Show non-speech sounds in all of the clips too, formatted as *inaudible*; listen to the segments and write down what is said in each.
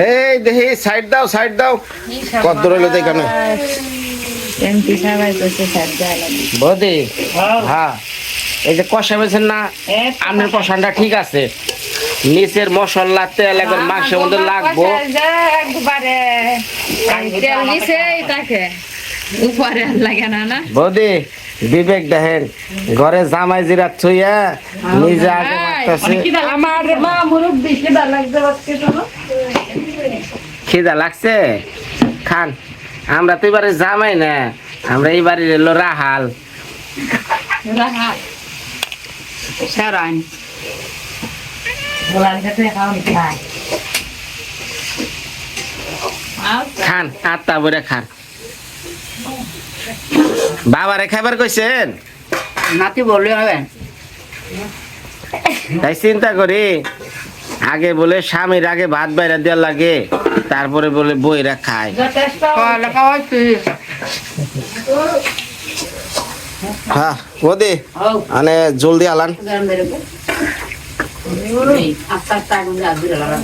এই দেখি সাইড দাও সাইড দাও। কত রইল দেখানো এমপি কইছে বৌদি হ্যাঁ। এই যে কষা বেছেন না আপনার কষানটা ঠিক আছে। নিচের মশলা তেল একবার মাংসের মধ্যে লাগবো। একবারে তেল তাকে উপরে লাগে না না? বৌদি বিবেক দেখেন ঘরে জামাই জিরা থুইয়া নিজে আগে মারতেছে আমার মা মুরব্বি খিদা লাগছে আজকে শোনো। খিদা লাগছে? খান আমরা তো এবারে জামাই না আমরা এই বাড়ির এলো রাহাল। রাহা সারান খান আত্মা বলে খান। বাবারে খাবার কইছেন? নাতি বললে হবে। তাই চিন্তা করি আগে বলে স্বামীর আগে ভাত বাইরে দেওয়ার লাগে তারপরে বলে বইরা খায় খাওয়াইছি। হ্যাঁ মানে জলদি আলান। আস্তে আস্তে আগুন দিয়ে লাগা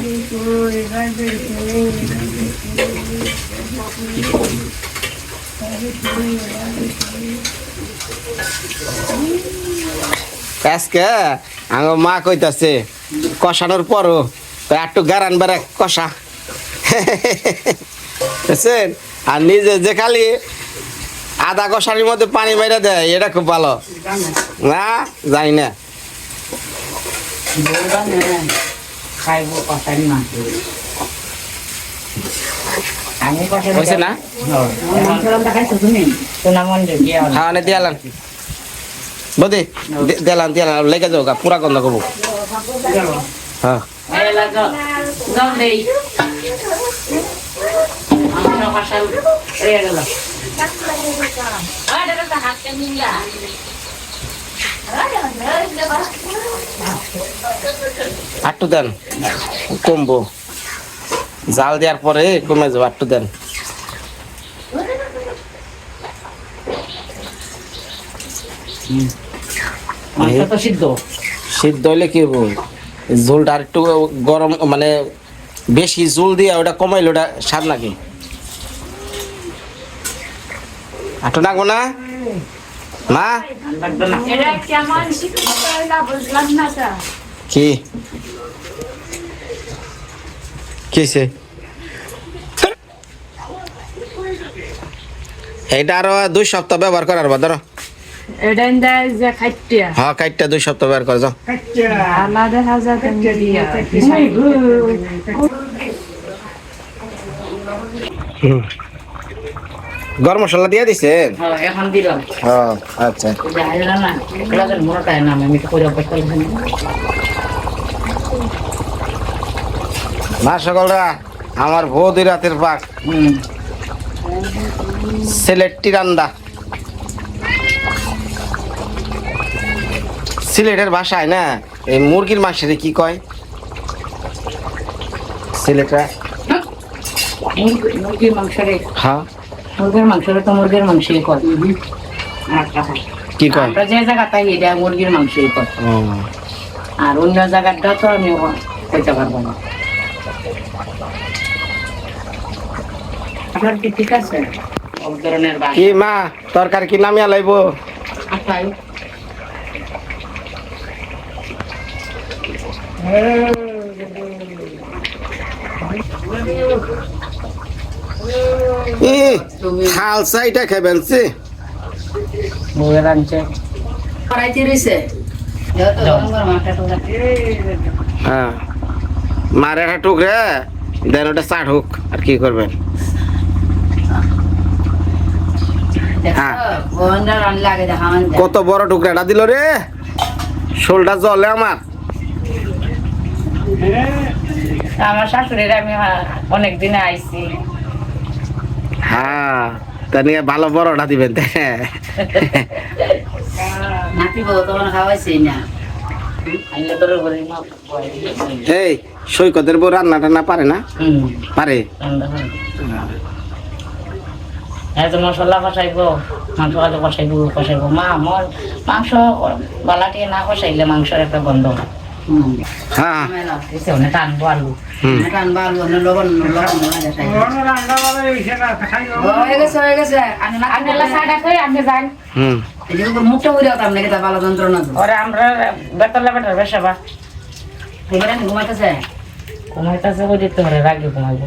আজকে আমার মা কইতাছে, কষানোর পরও একটু গারান বেড়া কষা। বুঝছেন? আর নিজে যে খালি আধা কষানির মধ্যে পানি বাইরে দেয়, এটা খুব ভালো। না? যাই না। খাইব মাছ হয়েছে না? হ্যাঁ দিয়ালাম বদি দিয়ালাম দিয়ালাম লেগে যাও পুরা গন্ধ করব। হ্যাঁ। আটটু দেন, কমবো। জাল দেওয়ার পরে কমে যাব আটটু দেন। সিদ্ধ। সিদ্ধ হইলে কি হব ঝোলটা আর একটু গরম মানে বেশি ঝোল দিয়ে ওটা কমাইলে ওটা স্বাদ নাকি আটু নাগবো না? মা? কি? কিসে? এইটা আরও দুই সপ্তাহ ব্যবহার করার বা ধরো। এটা হ্যাঁ কাইটটা দুই সপ্তাহ ব্যবহার করে যাও। গরম মশলা দিয়ে দিছেন হ্যাঁ, এখন দিলাম। হ্যাঁ আচ্ছা হাজার না সকলরা আমার বৌদি রাতের পাক সিলেটটি রান্দা। সিলেটের ভাষায় না এই মুরগির মাংসের কি কয়? সিলেটরা? মুরগির মাংস রে হ্যাঁ। মুরগির মাংস তো মুরগির মাংসই কি কয়? আমরা যে জায়গাটাই এটা মুরগির মাংসই আর অন্য জায়গাটা তো আমি কইতে পারব না। আপনার কি ঠিক আছে? কি মা তরকারি কি নামিয়া লাইব? হাল সাইটা খাবেন সে মারে টুকরে দেন ওটা চাট হোক আর কি করবেন হ্যাঁ। কত বড় টুকরাটা দিল রে? শোলটা জলে আমার। আমার শাশুড়ির আমি অনেক আইছি। হ্যাঁ তা নিয়ে ভালো বড়টা দিবেন নাতি বউ খাওয়াইছি না। এই সৈকতের বউ রান্না টান্না পারে না? পারে? এত মশলা কষাইব মাংস কাজে কষাইব কষাইব। মা আমার মাংস বালাটি না কষাইলে মাংসের একটা গন্ধ। হয়। হ্যাঁ এসে অনেক টানবো আলু। হুম। টানবো আলু অনেক লবণ লবণ হয়ে গেছে হয়ে গেছে। আনেলা সাইডা কই আপনি যান। হুম। মুখটা উড়ে দাও আপনাকে তা ভালো যন্ত্রণা ওরে আমরা বেতলা বেটার বেশা বা। এবারে আমি ঘুমাইতেছে? ঘুমাইতেছে ওই দিতে পারে রাগে ঘুমাইবো।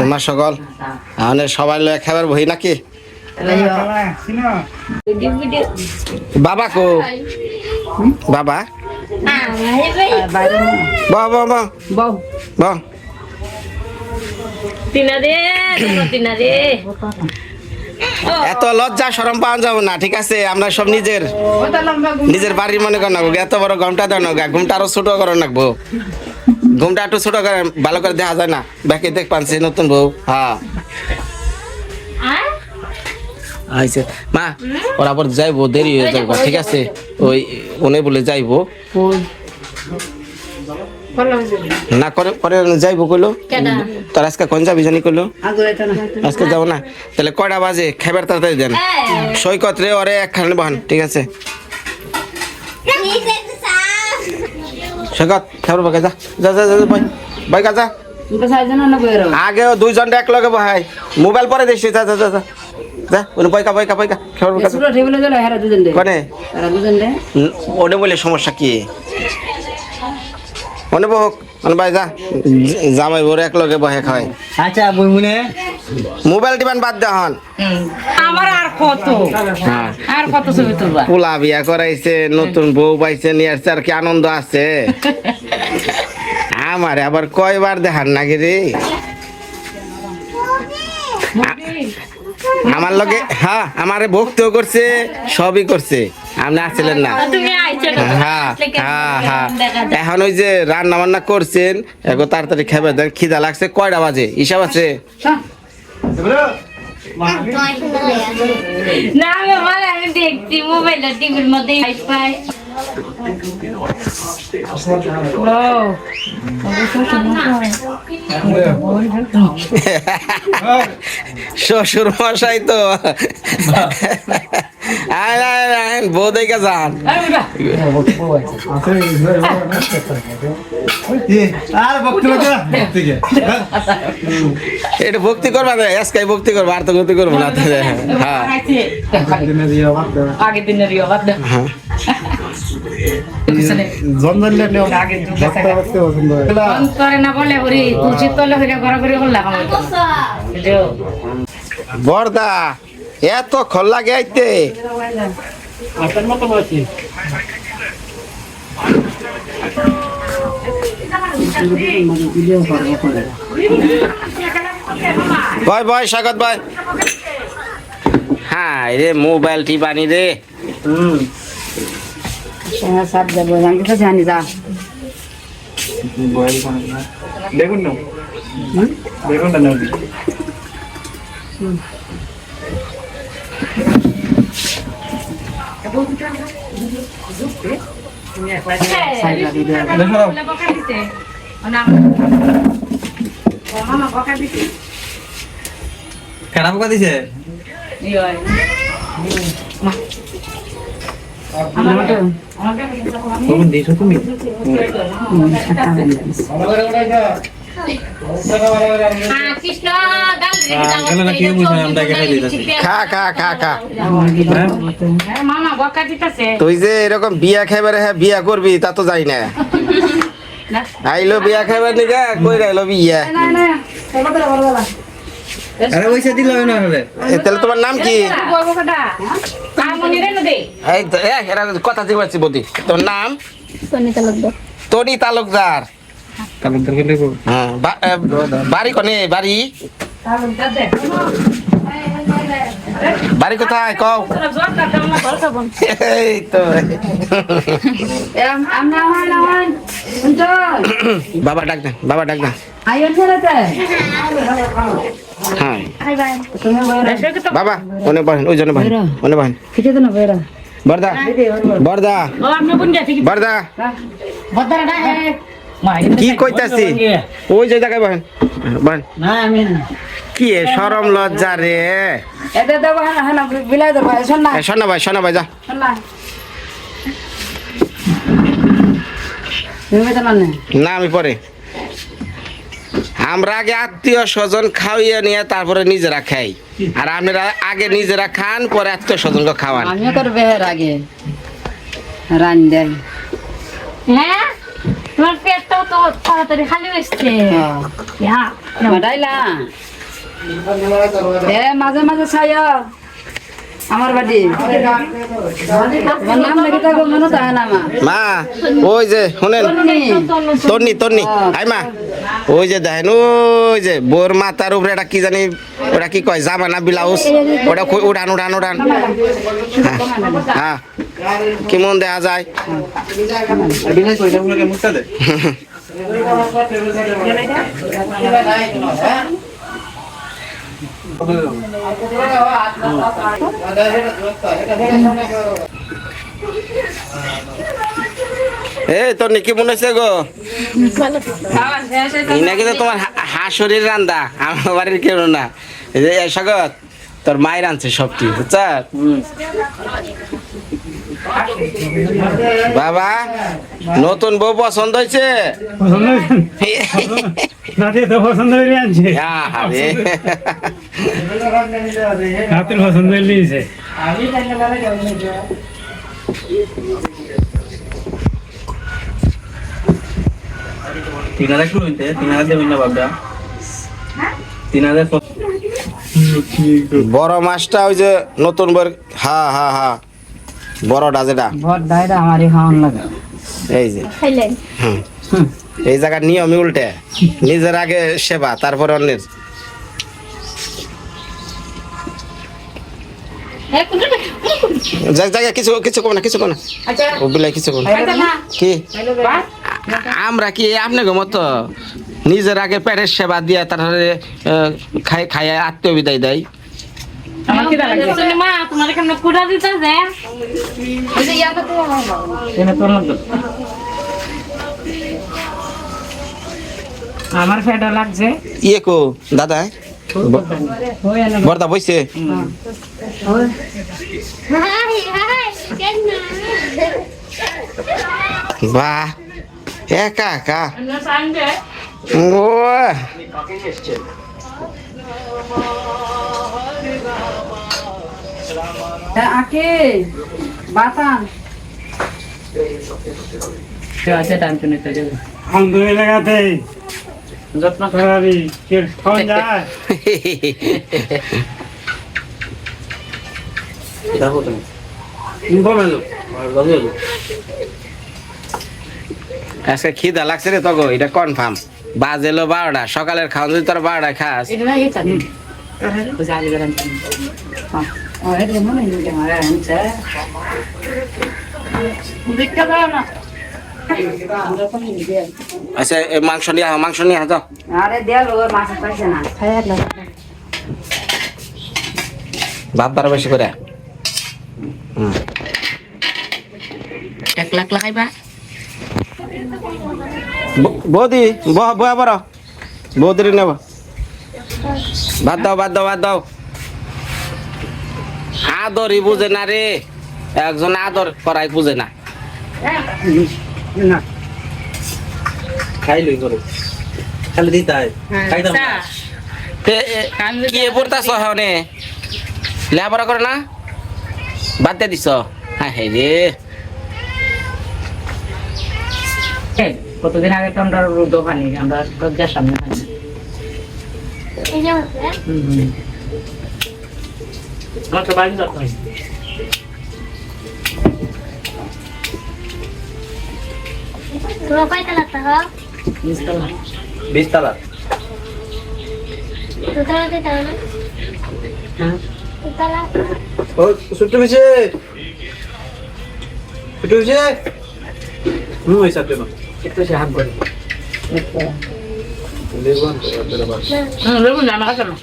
তোমার সকল, আমাদের সবাই লয়ে খাবার বই নাকি? বাবা কো? বাবা? বাহ এত লজ্জা সরম পাওয়া যাব না, ঠিক আছে? আমরা সব নিজের নিজের বাড়ির মনে কর নাগো এত বড় ঘুমটা দেন ঘুমটা আরও ছোট করে নাকবো ঘুমটা একটু ছোট করে ভালো করে দেখা যায় না। বাকি দেখ পানছি নতুন বউ হ্যাঁ। আইছে। মা ওরা আবার যাইবো দেরি হয়ে যাব ঠিক আছে? ওই উনি বলে যাইবো। না করে পরে যাইবো কইলো। তোর আজকে কোন যাবি জানি কইলো? আজকে যাব না। তাহলে কয়টা বাজে? খাবার তাড়াতাড়ি দেন। সৈকত রে ওরে একখানে বহান ঠিক আছে? সৈকত খাবার বাগা যা যা যা যা ভাই ভাই যা। আগেও দুইজন এক লগে বহাই। মোবাইল পরে দেখছি যা যা যা যা। যা ওনে বইকা বইকা বইকা খাবার বাগা সুলো টেবিলে দিলো হেরা দুজন দে। কোনে? হেরা দুজন দে। ওনে বলে সমস্যা কি? মনে বহক মানে ভাই যা জামাই বড় এক লগে বহে খাওয়াই আচ্ছা বইমুনে মোবাইল টিপান বাদ দে হন আমার আর কত? হ্যাঁ। আর কত ছবি তুলবা? পোলা বিয়া করাইছে নতুন বউ পাইছে নিয়ে আসছে আর কি আনন্দ আছে? আমারে আবার কয়বার দেখার নাকি রে? আমার লগে হ্যাঁ আমারে ভক্তিও করছে সবই করছে। আপনি আসছিলেন না। তুমি আইছো হ্যাঁ হ্যাঁ হ্যাঁ। এখন ওই যে রান্না বান্না করছেন এখন তাড়াতাড়ি খাবে দেন খিদা লাগছে কয়টা বাজে? হিসাব আছে? না আমি আমার আমি দেখছি মোবাইলে টিভির মধ্যে পাই শ্বশুর মশাই তো। বউ দেখে যান আর এটা ভক্তি করবা এসকাই ভক্তি করবা আর তো ভক্তি করব না হ্যাঁ। দিনের হ্যাঁ। বর্দা এত খল লাগে আইতে বয় বয় স্বাগত বয় হ্যাঁ রে মোবাইল টিপানি রে। হ্যাঁ সব যাব আমি তো জানি যা দেখুন না দেখুন না দিছে তখন দিছো তুমি কৃষ্ণ গেলে না কি বুঝবে আমরা খাই দিতেছি খা খা খা খা। মামা বকা দিতেছে তুই যে এরকম বিয়া খাইবারে হ্যাঁ বিয়া করবি তা তো যাই না। আইলো বিয়া খাইবার নিকা কই রাইলো বিয়া? আরে পয়সা দিল না রে তাহলে তোমার নাম কি? কথা বদি। তোর নাম? তনি তালুকদার। হ্যাঁ বাড়ি কনে? বাড়ি? বাড়ি কোথায়? কও। এই তো। বাবা ডাক দেন বাবা ডাক দেন হ্যাঁ। বাবা ওনে বহেন ওই জন্য বহেন ওনে বহেন কিছু তো না বেরা বর্দা। বর্দা বর্দা কি কইতাছি? ওই যে জায়গায় বহেন বহেন না আমি কি সরম লজ্জা রে। এতে দেবো বিলাই দেবো শোন না। এ, শোনা ভাই শোনা ভাই যা। শোন না। তুমি তো না না। আমি পরে। আমরা আগে আত্মীয় স্বজন খাওয়াইয়া নিয়ে তারপরে নিজেরা খাই। আর আপনারা আগে নিজেরা খান পরে আত্মীয় স্বজনকে খাওয়ান। আমিও করবে এর আগে। রান দেয়। হ্যাঁ? তোমার পেটটাও তো তাড়াতাড়ি খালি হয়েছে। হ্যাঁ। বাটাইলা এ মাঝে মাঝে ছায় আমার বাড়ি। নাম লেগে থাকো মনে তো না মা? মা ওই যে শুনেন। তন্নি তন্নি আই মা। ওই যে দেখেন ওই যে বোর মাথার উপরে এটা কি জানি ওটা কি কয় জামা না ব্লাউজ ওটা উড়ান উড়ান উড়ান। হ্যাঁ, হ্যাঁ কি দেখা যায়। এ তন্নি কি মনে হচ্ছে গো? এই নাকি তো তোমার হা- হাঁসুরির রান্দা আমার বাড়ির কেউ না। এই যে এ স্বাগত তোর মায়ের আনছে সবটি বুঝছ? বাবা নতুন বউ পছন্দ হয়েছে? পছন্দ নাতি তো পছন্দ তিন হাজার শুরু হইতে? তিন হাজার দেবেন না বাবদা তিন হাজার বড় মাছটা ওই যে নতুন বর হা হা হা। বড়টা যেটা। এই যে। খাইলেন? এই জায়গার নিয়মই উল্টে। নিজের আগে সেবা তারপরে অন্যের। হ্যাঁ জায়গা কিছু কিছু কম না কিছু কম না। ও বিলাই কিছু কম কি? আমরা কি আপনাকে মতো নিজের আগে পেটের সেবা দিয়ে তারপরে খাই খাই আত্মীয় বিদায় দেয়? আমার লাগছে। ইয়ে কো দাদা? বর্দা বইছে? হাই হাই বাহ। একা একা? ও আকে বাতান। আছে টানতে নিতে যাবে। আন্দো এলাকাতে যত্ন করাবি কে খাওয়া *laughs* যায়? দেখো তুমি। বলো। আজকে খিদা লাগছে রে তগো এটা কনফার্ম বাজেলো বারোটা সকালের খাওয়া যদি তোর বারোটায় খাস। মনে না। আচ্ছা এই মাংস নিয়ে আহ, মাংস নিয়ে আহ, যাও। আরে দেল ওর মাছ পাইছে না। ভাত বারো বেশি করে। হুম। এক লাখ লাগাইবা। বৌদি বহ বয়া বড়। বৌদির নেব। ভাত দাও ভাত দাও ভাত দাও। আদরই বুঝে না রে। একজন আদর করাই বুঝে না। খাইলই করে খালি দিতে হয়। খাইতাম না। কি পড়তাছ হনে লেখাপড়া করে না? বাদ দিয়ে দিছ। হ্যাঁ হ্যাঁ রে। কতদিন আগে তো আমরা দোকানি আমরা দরজার সামনে হচ্ছে? আমার তো বাড়ি যত তোমার লাগতে হয় বিশ তালা। হ্যাঁ। ও হুম ওই সাথে না একটু সাহায্য করি লেবুন তো তোরা বাস হুম লেবুন আমার কাছে না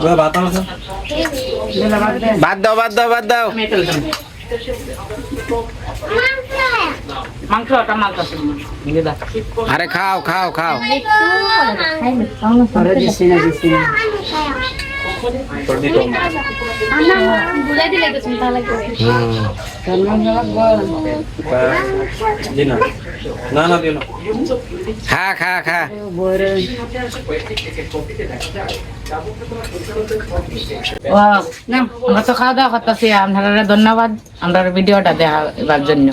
ওরা ভাত আছে বাদ দাও। বাদ দাও বাদ দাও আরে খাও খাও খাও। না না দিও না খা খা আমরা তো খাওয়া দাওয়া করতেছি, আপনারা ধন্যবাদ, আমরা ভিডিওটা দেখাবার জন্য।